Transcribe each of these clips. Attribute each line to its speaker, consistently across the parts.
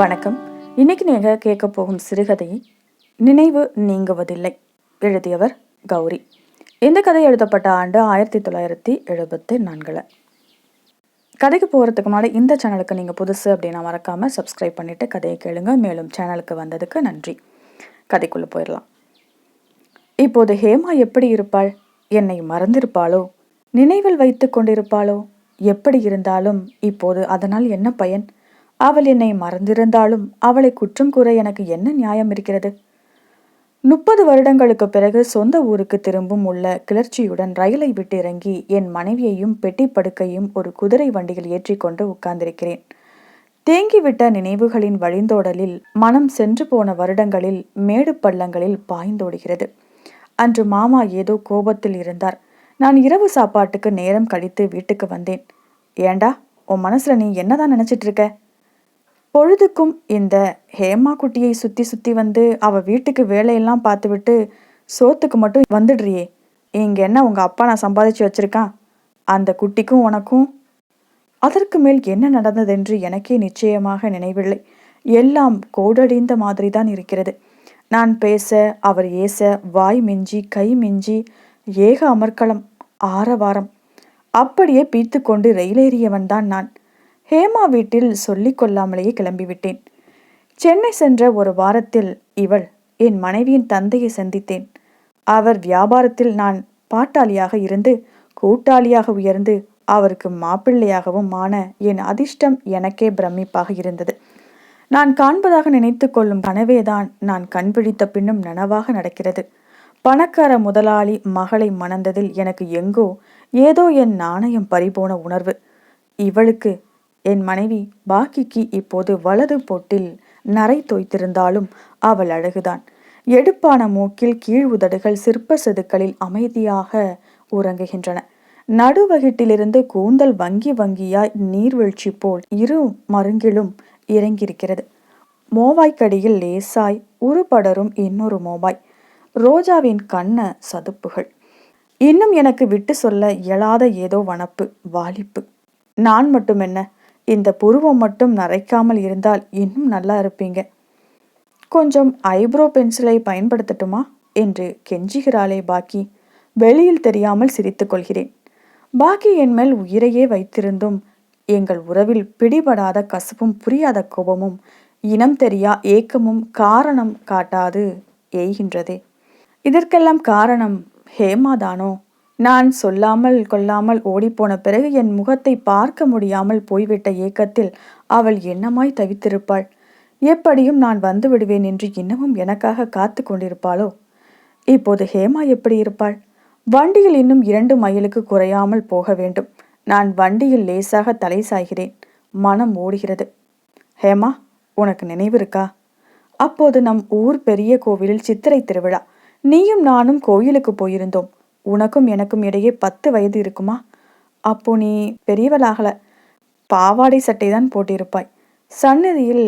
Speaker 1: வணக்கம். இன்னைக்கு நீங்கள் கேட்க போகும் சிறுகதை நினைவு நீங்குவதில்லை எழுதியவர் கௌரி. இந்த கதை எழுதப்பட்ட ஆண்டு ஆயிரத்தி தொள்ளாயிரத்தி எழுபத்தி நான்கில். கதைக்கு போகிறதுக்கு முன்னாடி இந்த சேனலுக்கு நீங்கள் புதுசு அப்படின்னா மறக்காமல் சப்ஸ்கிரைப் பண்ணிவிட்டு கதையை கேளுங்க. மேலும் சேனலுக்கு வந்ததுக்கு நன்றி. கதைக்குள்ளே போயிடலாம். இப்போது ஹேமா எப்படி இருப்பாள்? என்னை மறந்திருப்பாளோ? நினைவில் வைத்து கொண்டிருப்பாளோ? எப்படி இருந்தாலும் இப்போது அதனால் என்ன பயன்? அவள் என்னை மறந்திருந்தாலும் அவளை குற்றம் கூற எனக்கு என்ன நியாயம் இருக்கிறது? முப்பது வருடங்களுக்கு பிறகு சொந்த ஊருக்கு திரும்பும் உள்ள கிளர்ச்சியுடன் ரயிலை விட்டு இறங்கி என் மனைவியையும் பெட்டி படுக்கையும் ஒரு குதிரை வண்டியில் ஏற்றிக்கொண்டு உட்கார்ந்திருக்கிறேன். தேங்கிவிட்ட நினைவுகளின் வழிந்தோடலில் மனம் சென்று போன வருடங்களில் மேடு பள்ளங்களில் பாய்ந்தோடுகிறது. அன்று மாமா ஏதோ கோபத்தில் இருந்தார். நான் இரவு சாப்பாட்டுக்கு நேரம் கழித்து வீட்டுக்கு வந்தேன். ஏண்டா உன் மனசுல நீ என்னதான் நினைச்சிட்டு இருக்க? பொழுதுக்கும் இந்த ஹேமா குட்டியை சுத்தி சுத்தி வந்து அவ வீட்டுக்கு வேலையெல்லாம் பார்த்துவிட்டு சோத்துக்கு மட்டும் வந்துடுறியே. இங்க என்ன உங்க அப்பா நான் சம்பாதிச்சு வச்சிருக்கான்? அந்த குட்டிக்கும் உனக்கும் அதற்கு மேல் என்ன நடந்ததென்று எனக்கே நிச்சயமாக நினைவில்லை. எல்லாம் கோடடிந்த மாதிரி தான் இருக்கிறது. நான் பேச அவர் ஏச வாய் மிஞ்சி கை மிஞ்சி ஏக அமர்க்களம் ஆரவாரம். அப்படியே பீத்து கொண்டு ரயிலேறியவன் தான் நான். ஹேமா வீட்டில் சொல்லி கொள்ளாமலேயே கிளம்பிவிட்டேன். சென்னை சென்ற ஒரு வாரத்தில் இவள் என் மனைவியின் தந்தையை சந்தித்தேன். அவர் வியாபாரத்தில் நான் பாட்டாளியாக இருந்து கூட்டாளியாக உயர்ந்து அவருக்கு மாப்பிள்ளையாகவும் ஆன என் அதிர்ஷ்டம் எனக்கே பிரமிப்பாக இருந்தது. நான் காண்பதாக நினைத்து கொள்ளும் கனவேதான் நான் கண்பிடித்த பின்னும் நனவாக நடக்கிறது. பணக்கார முதலாளி மகளை மணந்ததில் எனக்கு எங்கோ ஏதோ என் நாணயம் பறிபோன உணர்வு. இவளுக்கு என் மனைவி பாக்கிக்கு இப்போது வலது பொட்டில் நரை தோய்த்திருந்தாலும் அவள் அழகுதான். எடுப்பான மூக்கில் கீழ் உதடுகள் சிற்ப செதுக்களில் அமைதியாக உறங்குகின்றன. நடுவகிட்டிலிருந்து கூந்தல் வங்கி வங்கியாய் நீர்வீழ்ச்சி போல் இரு மருங்கிலும் இறங்கியிருக்கிறது. மோவாய்க்கடியில் லேசாய் உருபடரும் இன்னொரு மோவாய் ரோஜாவின் கண்ண சதுப்புகள். இன்னும் எனக்கு விட்டு சொல்ல இயலாத ஏதோ வனப்பு வாலிப்பு. நான் மட்டும் என்ன? இந்த புருவம் மட்டும் நரைக்காமல் இருந்தால் இன்னும் நல்லா இருப்பீங்க. கொஞ்சம் ஐப்ரோ பென்சிலை பயன்படுத்தட்டுமா? என்று கெஞ்சுகிறாளே பாக்கி. வெளியில் தெரியாமல் சிரித்துக் கொள்கிறேன். பாக்கி என் மேல் உயிரையே வைத்திருந்தும் எங்கள் உறவில் பிடிபடாத கசப்பும் புரியாத கோபமும் இனம் தெரியா ஏக்கமும் காரணம் காட்டாது ஏய்கின்றதே. இதற்கெல்லாம் காரணம் ஹேமாதானோ நான் சொல்லாமல் கொள்ளாமல் ஓடிப்போன பிறகு என் முகத்தை பார்க்க முடியாமல் போய்விட்ட ஏக்கத்தில் அவள் என்னமாய் தவித்திருப்பாள்? எப்படியும் நான் வந்து விடுவேன் என்று இன்னமும் எனக்காக காத்து கொண்டிருப்பாளோ? இப்போது ஹேமா எப்படி இருப்பாள்? வண்டியில் இன்னும் இரண்டு மைலுக்கு குறையாமல் போக வேண்டும். நான் வண்டியில் லேசாக தலை சாய்கிறேன். மனம் ஓடுகிறது. ஹேமா உனக்கு நினைவு இருக்கா? அப்போது நம் ஊர் பெரிய கோவிலில் சித்திரை திருவிழா. நீயும் நானும் கோயிலுக்கு போயிருந்தோம். உனக்கும் எனக்கும் இடையே பத்து வயது இருக்குமா? அப்போ நீ பெரியவளாகல. பாவாடை சட்டை தான் போட்டிருப்பாய். சன்னதியில்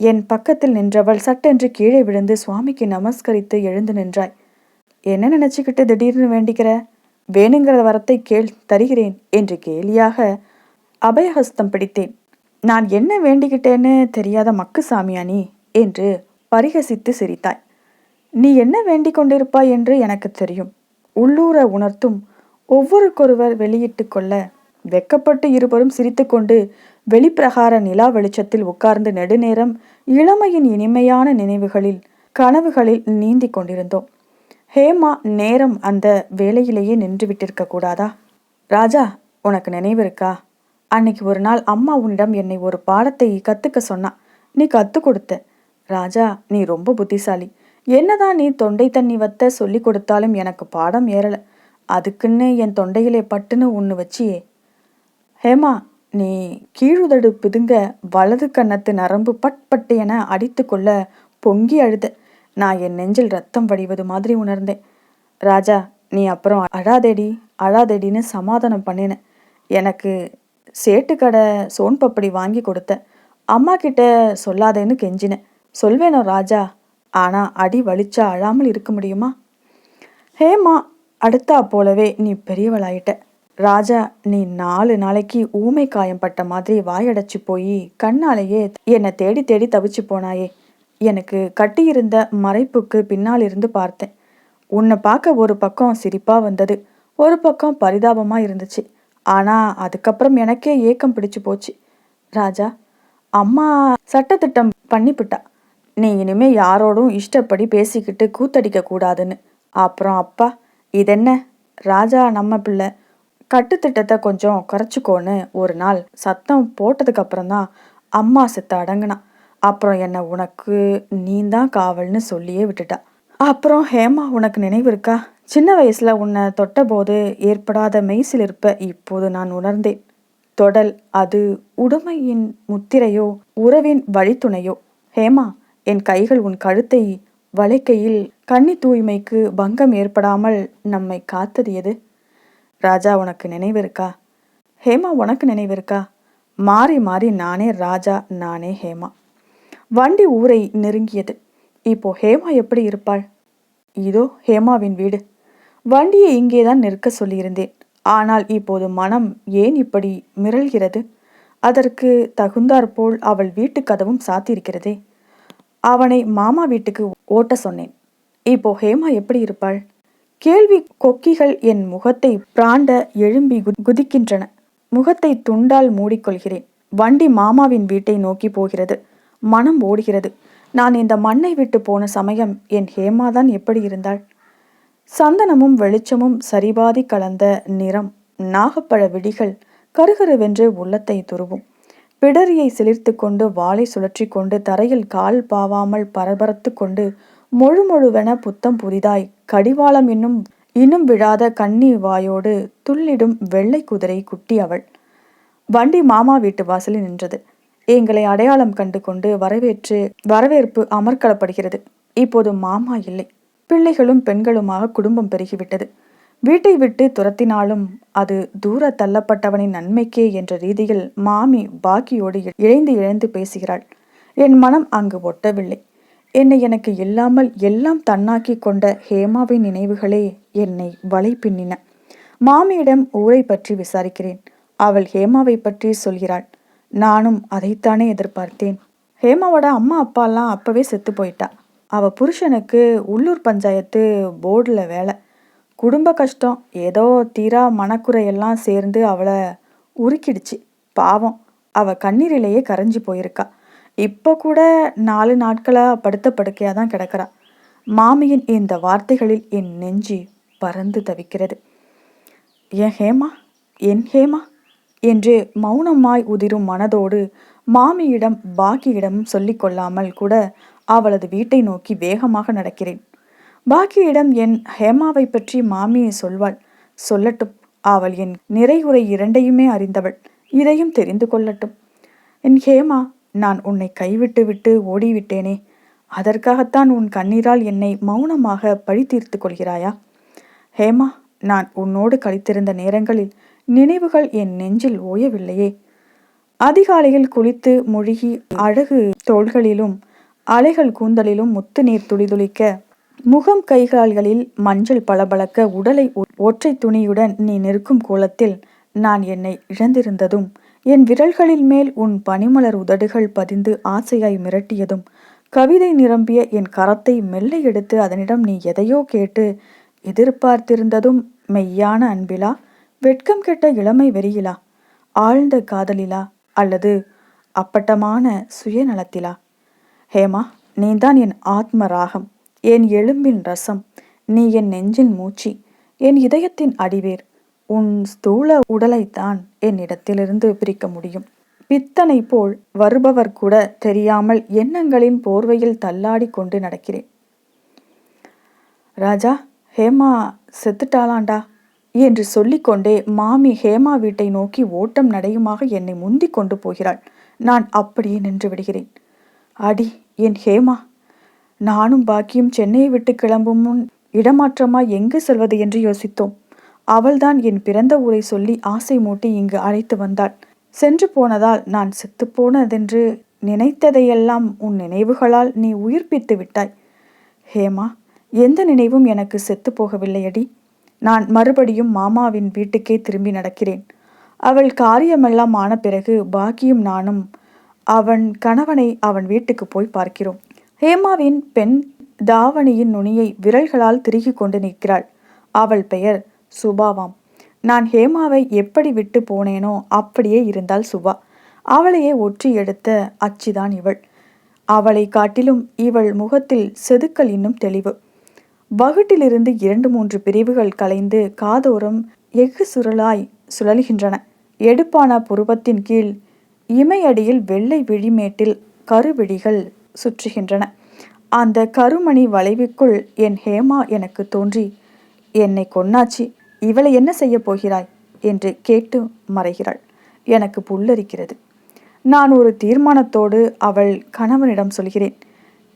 Speaker 1: என் பக்கத்தில் நின்றவள் சட்டென்று கீழே விழுந்து சுவாமிக்கு நமஸ்கரித்து எழுந்து நின்றாய். என்ன நினச்சிக்கிட்டு திடீர்னு வேண்டிக்கிற? வேணுங்கிற வரத்தை கேள் தருகிறேன் என்று கேலியாக அபயஹஸ்தம் பிடித்தேன். நான் என்ன வேண்டிக்கிட்டேன்னு தெரியாத மக்கு சாமியானி என்று பரிகசித்து சிரித்தாய். நீ என்ன வேண்டிக் கொண்டிருப்பாய் என்று எனக்கு தெரியும். உள்ளூர உணர்த்தும் ஒவ்வொருக்கொருவர் வெளியிட்டு கொள்ள வெக்கப்பட்டு இருவரும் சிரித்துக்கொண்டு வெளிப்பிரகார நிலா வெளிச்சத்தில் உட்கார்ந்து நெடுநேரம் இளமையின் இனிமையான நினைவுகளில் கனவுகளில் நீந்தி கொண்டிருந்தோம். ஹேமா நேரம் அந்த வேலையிலேயே நின்று விட்டிருக்க கூடாதா? ராஜா உனக்கு நினைவு இருக்கா? அன்னைக்கு ஒரு நாள் அம்மா உன்னிடம் என்னை ஒரு பாடத்தை கத்துக்க சொன்னா. நீ கத்து கொடுத்த. ராஜா நீ ரொம்ப புத்திசாலி. என்னதான் நீ தொண்டை தண்ணி வத்த சொல்லி கொடுத்தாலும் எனக்கு பாடம் ஏறல. அதுக்குன்னு என் தொண்டையிலே பட்டுன்னு ஒன்று வச்சியே. ஹேமா நீ கீழுதடு பிதுங்க வலது கன்னத்து நரம்பு பட் பட்டு என அடித்து கொள்ள பொங்கி அழுத. நான் என் நெஞ்சில் ரத்தம் வடிவது மாதிரி உணர்ந்தேன். ராஜா நீ அப்புறம் அழாதேடி அழாதேடின்னு சமாதானம் பண்ணின. எனக்கு சேட்டுக்கடை சோன் பப்படி வாங்கி கொடுத்த. அம்மா கிட்ட சொல்லாதேன்னு கெஞ்சினேன் சொல்வேனோ ராஜா? ஆனா அடி வலிச்சா அழாமல் இருக்க முடியுமா? ஹேமா அடுத்தா போலவே நீ பெரியவளாயிட்ட. ராஜா நீ நாலு நாளைக்கு ஊமை காயம் பட்ட மாதிரி வாயடைச்சு போய் கண்ணாலேயே என்னை தேடி தேடி தவிச்சு போனாயே. எனக்கு கட்டியிருந்த மறைப்புக்கு பின்னால் இருந்து பார்த்தேன். உன்னை பார்க்க ஒரு பக்கம் சிரிப்பா வந்தது ஒரு பக்கம் பரிதாபமா இருந்துச்சு. ஆனா அதுக்கப்புறம் எனக்கே ஏக்கம் பிடிச்சு போச்சு. ராஜா அம்மா சட்டத்திட்டம் பண்ணிவிட்டா நீ இனிமே யாரோடும் இஷ்டப்படி பேசிக்கிட்டு கூத்தடிக்க கூடாதுன்னு. அப்புறம் அப்பா இதென்ன? ராஜா நம்ம பிள்ளை கட்டுத்திட்டத்தை கொஞ்சம் குறைச்சிக்கோன்னு ஒரு நாள் சத்தம் போட்டதுக்கு அப்புறம்தான் அம்மா செத்த அடங்கினா அப்புறம் என்னை உனக்கு நீ தான் காவல்னு சொல்லியே விட்டுட்டா. அப்புறம் ஹேமா உனக்கு நினைவு இருக்கா? சின்ன வயசுல உன்னை தொட்டபோது ஏற்படாத மெய்சில் இருப்ப இப்போது நான் உணர்ந்தேன். தொடல் அது உடமையின் முத்திரையோ உறவின் வழித்துணையோ? ஹேமா என் கைகள் உன் கழுத்தை வளைக்கையில் கன்னி தூய்மைக்கு பங்கம் ஏற்படாமல் நம்மை காத்தது எது? ராஜா உனக்கு நினைவிருக்கா? ஹேமா உனக்கு நினைவிருக்கா? மாறி மாறி நானே ராஜா நானே ஹேமா. வண்டி ஊரை நெருங்கியது. இப்போ ஹேமா எப்படி இருப்பாள்? இதோ ஹேமாவின் வீடு. வண்டியை இங்கேதான் நிற்க சொல்லியிருந்தேன். ஆனால் இப்போது மனம் ஏன் இப்படி மிரள்கிறது? அதற்கு தகுந்தாற்போல் அவள் வீட்டு கதவும் சாத்தியிருக்கிறதே. அவனை மாமா வீட்டுக்கு ஓட்ட சொன்னேன். இப்போ ஹேமா எப்படி இருப்பாள்? கேள்வி கொக்கிகள் என் முகத்தை பிராண்ட எழும்பி குதிக்கின்றன. முகத்தை துண்டால் மூடிக்கொள்கிறேன். வண்டி மாமாவின் வீட்டை நோக்கி போகிறது. மனம் ஓடுகிறது. நான் இந்த மண்ணை விட்டு போன சமயம் என் ஹேமாதான் எப்படி இருந்தாள்? சந்தனமும் வெளிச்சமும் சரிபாதி கலந்த நிறம் நாகப்பழ விடிகள் கருகருவென்று உள்ளத்தை துருவும். பிடரியை சிலிர்த்து கொண்டு வாளை சுழற்றி கொண்டு தரையில் கால் பாவாமல் பரபரத்து கொண்டு முழு முழுவென புத்தம் புதிதாய் கடிவாளம் இன்னும் இன்னும் விழாத கண்ணி வாயோடு துள்ளிடும் வெள்ளை குதிரை குட்டி அவள். வண்டி மாமா வீட்டு வாசலில் நின்றது. எங்களை அடையாளம் கண்டு கொண்டு வரவேற்று வரவேற்பு அமர்க்களப்படுகிறது இப்போது மாமா இல்லை. பிள்ளைகளும் பெண்களுமாக குடும்பம் பெருகிவிட்டது. வீட்டை விட்டு துரத்தினாலும் அது தூர தள்ளப்பட்டவனின் நன்மைக்கே என்ற ரீதியில் மாமி பாக்கியோடு இழைந்து இழைந்து பேசுகிறாள். என் மனம் அங்கு ஒட்டவில்லை. என்னை எனக்கு இல்லாமல் எல்லாம் தன்னாக்கி கொண்ட ஹேமாவின் நினைவுகளே என்னை வலை பின்னின மாமியிடம் ஊரை பற்றி விசாரிக்கிறேன். அவள் ஹேமாவை பற்றி சொல்கிறாள். நானும் அதைத்தானே எதிர்பார்த்தேன். ஹேமாவோட அம்மா அப்பாலாம் அப்பவே செத்து போயிட்டா. அவ புருஷனுக்கு உள்ளூர் பஞ்சாயத்து போர்டில் வேலை. குடும்ப கஷ்டம். ஏதோ தீரா மனக்குறையெல்லாம் சேர்ந்து அவளை உருக்கிடுச்சு. பாவம். அவ கண்ணீரிலேயே கரைஞ்சி போயிருக்கா. இப்போ கூட நாலு நாட்களாக படுத்த படுக்கையாக தான் கிடக்கிறா. மாமியின் இந்த வார்த்தைகளில் என் நெஞ்சு பறந்து தவிக்கிறது. என் ஹேமா? என் ஹேமா? என்று மௌனமாய் உதிரும் மனதோடு மாமியிடம் பாக்கியிடம் சொல்லிக்கொள்ளாமல் கூட அவளது வீட்டை நோக்கி வேகமாக நடக்கிறேன். பாக்கியிடம் என் ஹேமாவை பற்றி மாமி சொல்வாள். சொல்லட்டும் அவள் என் நிறைவுரை இரண்டையுமே அறிந்தவள். இதையும் தெரிந்து கொள்ளட்டும். என் ஹேமா நான் உன்னை கைவிட்டு விட்டு ஓடிவிட்டேனே. அதற்காகத்தான் உன் கண்ணீரால் என்னை மௌனமாக பழி தீர்த்து கொள்கிறாயா? ஹேமா நான் உன்னோடு கழித்திருந்த நேரங்களில் நினைவுகள் என் நெஞ்சில் ஓயவில்லையே. அதிகாலையில் குளித்து முழுகி அழகு தோள்களிலும் அலைகள் கூந்தலிலும் முத்து நீர் துளிதுளிக்க முகம் கைகால்களில் மஞ்சள் பளபளக்க உடலை ஒற்றை துணியுடன் நீ நிற்கும் கோலத்தில் நான் என்னை இழந்திருந்ததும் என் விரல்களின் மேல் உன் பனிமலர் உதடுகள் பதிந்து ஆசையாய் மிரட்டியதும் கவிதை நிரம்பிய என் கரத்தை மெல்ல எடுத்து அதனிடம் நீ எதையோ கேட்டு எதிர்பார்த்திருந்ததும் மெய்யான அன்பிலா வெட்கம் கெட்ட இளமை வெறியிலா ஆழ்ந்த காதலிலா அல்லது அப்பட்டமான சுயநலத்திலா? ஹேமா நீதான் என் ஆத்ம ராகம். என் எலும்பின் ரசம் நீ என் நெஞ்சின் மூச்சு என் இதயத்தின் அடிவேர் உன் ஸ்தூல உடலைத்தான் என்னிடத்திலிருந்து பிரிக்க முடியும். பித்தனை போல் வருபவர் கூட தெரியாமல் எண்ணங்களின் போர்வையில் தள்ளாடி கொண்டு நடக்கிறேன். ராஜா ஹேமா செத்துட்டாளாண்டா? என்று சொல்லிக்கொண்டே மாமி ஹேமா வீட்டை நோக்கி ஓட்டம் நடையுமாக என்னை முந்தி கொண்டு போகிறாள். நான் அப்படியே நின்று விடுகிறேன். அடி என் ஹேமா! நானும் பாக்கியும் சென்னையை விட்டு கிளம்பும் முன் இடமாற்றமாய் எங்கு செல்வது என்று யோசித்தோம். அவள்தான் என் பிறந்த ஊரை சொல்லி ஆசை மூட்டி இங்கு அழைத்து வந்தாள். சென்று போனதால் நான் செத்துப்போனதென்று நினைத்ததையெல்லாம் உன் நினைவுகளால் நீ உயிர்ப்பித்து விட்டாய். ஹேமா எந்த நினைவும் எனக்கு செத்து போகவில்லையடி. நான் மறுபடியும் மாமாவின் வீட்டுக்கே திரும்பி நடக்கிறேன். அவள் காரியமெல்லாம் ஆன பிறகு பாக்கியும் நானும் அவன் கணவனை அவன் வீட்டுக்கு போய் பார்க்கிறோம். ஹேமாவின் பெண் தாவணியின் நுனியை விரல்களால் திருகி கொண்டு நிற்கிறாள். அவள் பெயர் சுபாவாம். நான் ஹேமாவை எப்படி விட்டு போனேனோ அப்படியே இருந்தால் சுபா. அவளையே ஒற்றி எடுத்த அச்சிதான் இவள். அவளை காட்டிலும் இவள் முகத்தில் செதுக்கல் இன்னும் தெளிவு. வகுட்டிலிருந்து இரண்டு மூன்று பிரிவுகள் கலைந்து காதோரம் எஃகு சுருளாய் சுழல்கின்றன. எடுப்பான புருவத்தின் கீழ் இமையடியில் வெள்ளை விழிமேட்டில் கருவிழிகள் சுற்றுகின்றன. அந்த கருமணி வளைவுக்குள் என் ஹேமா எனக்கு தோன்றி என்னை கொன்னாச்சி இவளை என்ன செய்ய போகிறாய்? என்று கேட்டு மறைகிறாள். எனக்கு புல்லரிக்கிறது. நான் ஒரு தீர்மானத்தோடு அவள் கணவனிடம் சொல்கிறேன்.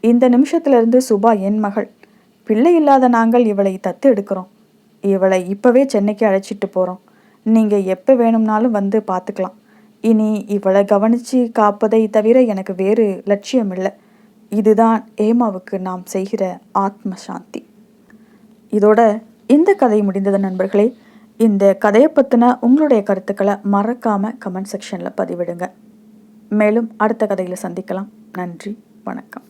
Speaker 1: இந்த நிமிஷத்திலிருந்து சுபா என் மகள். பிள்ளை இல்லாத நாங்கள் இவளை தத்து எடுக்கிறோம். இவளை இப்போவே சென்னைக்கு அழைச்சிட்டு போகிறோம் நீங்கள் எப்போ வேணும்னாலும் வந்து பார்த்துக்கலாம் இனி இவளை கவனித்து காப்பதை தவிர எனக்கு வேறு லட்சியம் இல்லை இதுதான் ஏமாவுக்கு நாம் செய்கிற ஆத்ம சாந்தி இதோட இந்த கதை முடிந்தது நண்பர்களே. இந்த கதையை பற்றின உங்களுடைய கருத்துக்களை மறக்காமல் கமெண்ட் செக்ஷனில் பதிவிடுங்க. மேலும் அடுத்த கதையில் சந்திக்கலாம். நன்றி வணக்கம்.